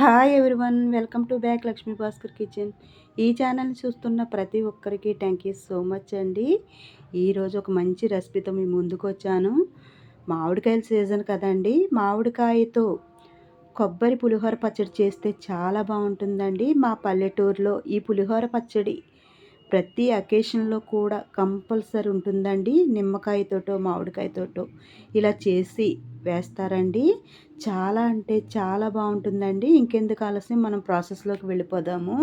Hi everyone welcome to back Lakshmi Bhaskar kitchen ఈ channel చూస్తున్న ప్రతి ఒక్కరికి థ్యాంక్ యూ సో మచ్ అండి. ఈరోజు ఒక మంచి రెసిపీతో మీ ముందుకు వచ్చాను. మామిడికాయల సీజన్ కదండి. మామిడికాయతో కొబ్బరి పులిహోర పచ్చడి చేస్తే చాలా బాగుంటుందండి. మా పల్లెటూరులో ఈ పులిహోర పచ్చడి ప్రతి అకేషన్లో కూడా కంపల్సరీ ఉంటుందండి. నిమ్మకాయతోటో మామిడికాయతోటో ఇలా చేసి వేస్తారండి. చాలా అంటే చాలా బాగుంటుందండి. ఇంకెందుకు ఆలస్యం మనం ప్రాసెస్లోకి వెళ్ళిపోదాము.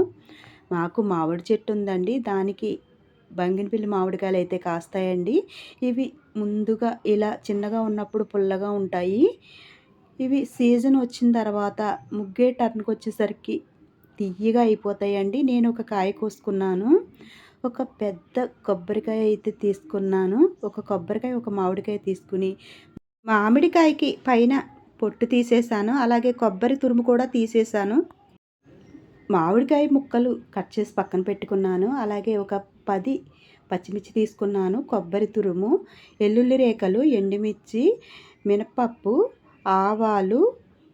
మాకు మామిడి చెట్టు ఉందండి. దానికి బంగినపిల్లి మామిడికాయలు అయితే కాస్తాయండి. ఇవి ముందుగా ఇలా చిన్నగా ఉన్నప్పుడు పుల్లగా ఉంటాయి. ఇవి సీజన్ వచ్చిన తర్వాత ముగ్గే టర్న్కి వచ్చేసరికి తియ్యగా అయిపోతాయండి. నేను ఒక కాయ కోసుకున్నాను. ఒక పెద్ద కొబ్బరికాయ అయితే తీసుకున్నాను. ఒక కొబ్బరికాయ ఒక మామిడికాయ తీసుకుని మామిడికాయకి పైన పొట్టు తీసేసాను. అలాగే కొబ్బరి తురుము కూడా తీసేసాను. మామిడికాయ ముక్కలు కట్ చేసి పక్కన పెట్టుకున్నాను. అలాగే ఒక పది పచ్చిమిర్చి తీసుకున్నాను. కొబ్బరి తురుము ఎల్లుల్లి రేఖలు ఎండుమిర్చి మినపప్పు ఆవాలు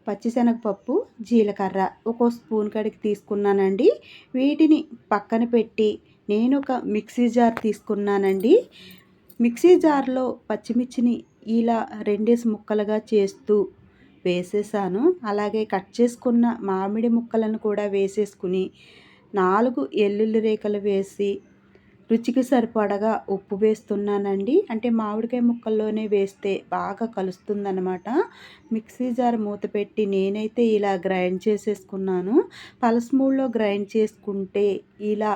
పచ్చిశనగపప్పు జీలకర్ర ఒక స్పూన్ కడికి తీసుకున్నానండి. వీటిని పక్కన పెట్టి నేను ఒక మిక్సీ జార్ తీసుకున్నానండి. మిక్సీ జార్లో పచ్చిమిర్చిని ఇలా రెండేసి ముక్కలుగా చేస్తూ వేసేసాను. అలాగే కట్ చేసుకున్న మామిడి ముక్కలను కూడా వేసేసుకుని నాలుగు ఎల్లుల్లి రేఖలు వేసి రుచికి సరిపడగా ఉప్పు వేస్తున్నానండి. అంటే మామిడికాయ ముక్కల్లోనే వేస్తే బాగా కలుస్తుందనమాట మిక్సీ జార్ మూత పెట్టి నేనైతే ఇలా గ్రైండ్ చేసేసుకున్నాను. పలసమూడులో గ్రైండ్ చేసుకుంటే ఇలా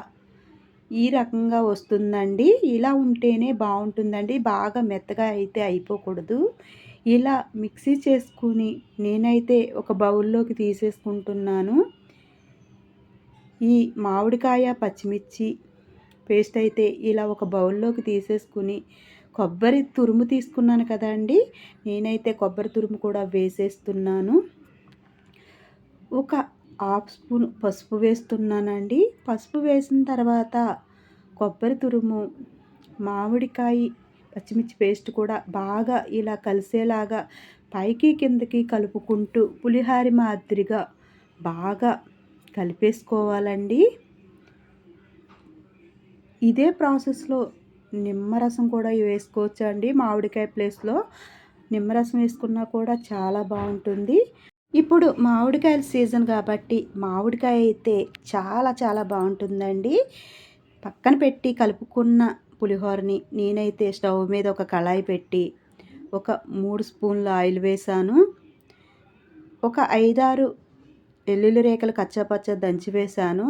ఈ రకంగా వస్తుందండి. ఇలా ఉంటేనే బాగుంటుందండి. బాగా మెత్తగా అయితే అయిపోకూడదు. ఇలా మిక్సీ చేసుకుని నేనైతే ఒక బౌల్లోకి తీసేసుకుంటున్నాను. ఈ మామిడికాయ పచ్చిమిర్చి పేస్ట్ అయితే ఇలా ఒక బౌల్లోకి తీసేసుకుని కొబ్బరి తురుము తీసుకున్నాను కదండి నేనైతే కొబ్బరి తురుము కూడా వేసేస్తున్నాను. ఒక హాఫ్ స్పూన్ పసుపు వేస్తున్నానండి. పసుపు వేసిన తర్వాత కొబ్బరి తురుము మామిడికాయ పచ్చిమిర్చి పేస్ట్ కూడా బాగా ఇలా కలిసేలాగా పైకి కిందకి కలుపుకుంటూ పులిహారి మాదిరిగా బాగా కలిపేసుకోవాలండి. ఇదే ప్రాసెస్లో నిమ్మరసం కూడా వేసుకోవచ్చు అండి మామిడికాయ ప్లేస్లో నిమ్మరసం వేసుకున్నా కూడా చాలా బాగుంటుంది. ఇప్పుడు మామిడికాయల సీజన్ కాబట్టి మామిడికాయ అయితే చాలా చాలా బాగుంటుందండి. పక్కన పెట్టి కలుపుకున్న పులిహోరని నేనైతే స్టవ్ మీద ఒక కళాయి పెట్టి ఒక మూడు స్పూన్ల ఆయిల్ వేసాను ఒక ఐదారు వెల్లుల్లి రేఖలు కచ్చాపచ్చ దంచి వేసాను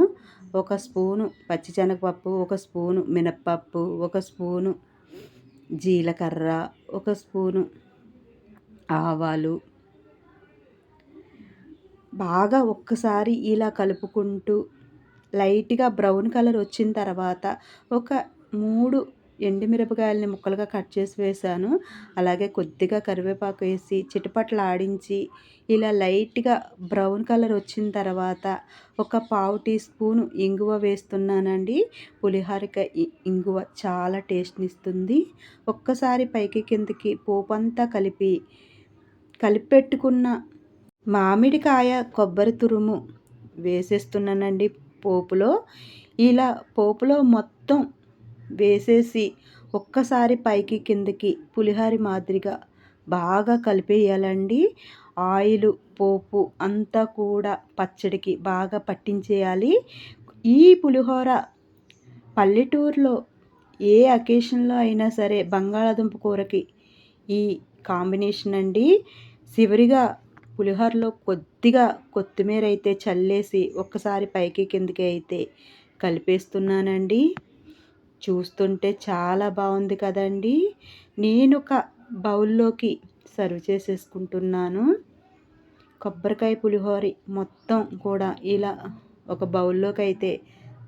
ఒక స్పూను పచ్చిశనగపప్పు ఒక స్పూను మినప్పప్పు ఒక స్పూను జీలకర్ర ఒక స్పూను ఆవాలు. బాగా ఒక్కసారి ఇలా కలుపుకుంటూ లైట్గా బ్రౌన్ కలర్ వచ్చిన తర్వాత ఒక మూడు ఎండుమిరపకాయలని ముక్కలుగా కట్ చేసి వేసాను. అలాగే కొద్దిగా కరివేపాకు వేసి చిటపట్లు ఆడించి ఇలా లైట్గా బ్రౌన్ కలర్ వచ్చిన తర్వాత ఒక పావు టీ స్పూను ఇంగువ వేస్తున్నానండి. పులిహారిక ఇంగువ చాలా టేస్ట్ని ఇస్తుంది ఒక్కసారి పైకి కిందకి పోపంతా కలిపి కలిపెట్టుకున్న మామిడికాయ కొబ్బరి తురుము వేసేస్తున్నానండి పోపులో. ఇలా పోపులో మొత్తం వేసేసి ఒక్కసారి పైకి కిందకి పులిహారి మాదిరిగా బాగా కలిపేయాలండి. ఆయిల్ పోపు అంతా కూడా పచ్చడికి బాగా పట్టించేయాలి. ఈ పులిహోర పల్లెటూరులో ఏ అకేషన్లో అయినా సరే బంగాళాదుంప కూరకి ఈ కాంబినేషన్ అండి. చివరిగా పులిహోరలో కొద్దిగా కొత్తిమీర అయితే చల్లేసి ఒక్కసారి పైకి కిందకి అయితే కలిపేస్తున్నానండి. చూస్తుంటే చాలా బాగుంది కదండి. నేను ఒక బౌల్లోకి సర్వ్ చేసేసుకుంటున్నాను. కొబ్బరికాయ పులిహోర మొత్తం కూడా ఇలా ఒక బౌల్లోకి అయితే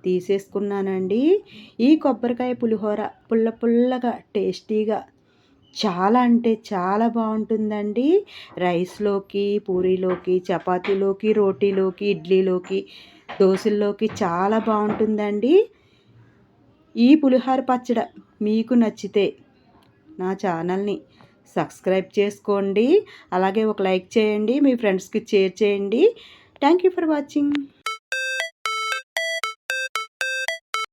తీసేసుకున్నానండి. ఈ కొబ్బరికాయ పులిహోర పుల్ల పుల్లగా టేస్టీగా చాలా అంటే చాలా బాగుంటుందండి. రైస్లోకి పూరీలోకి చపాతీలోకి రోటీలోకి ఇడ్లీలోకి దోశల్లోకి చాలా బాగుంటుందండి. ఈ పులిహోర పచ్చడి మీకు నచ్చితే నా ఛానల్ని సబ్స్క్రైబ్ చేసుకోండి. అలాగే ఒక లైక్ చేయండి. మీ ఫ్రెండ్స్కి షేర్ చేయండి. Thank you for watching.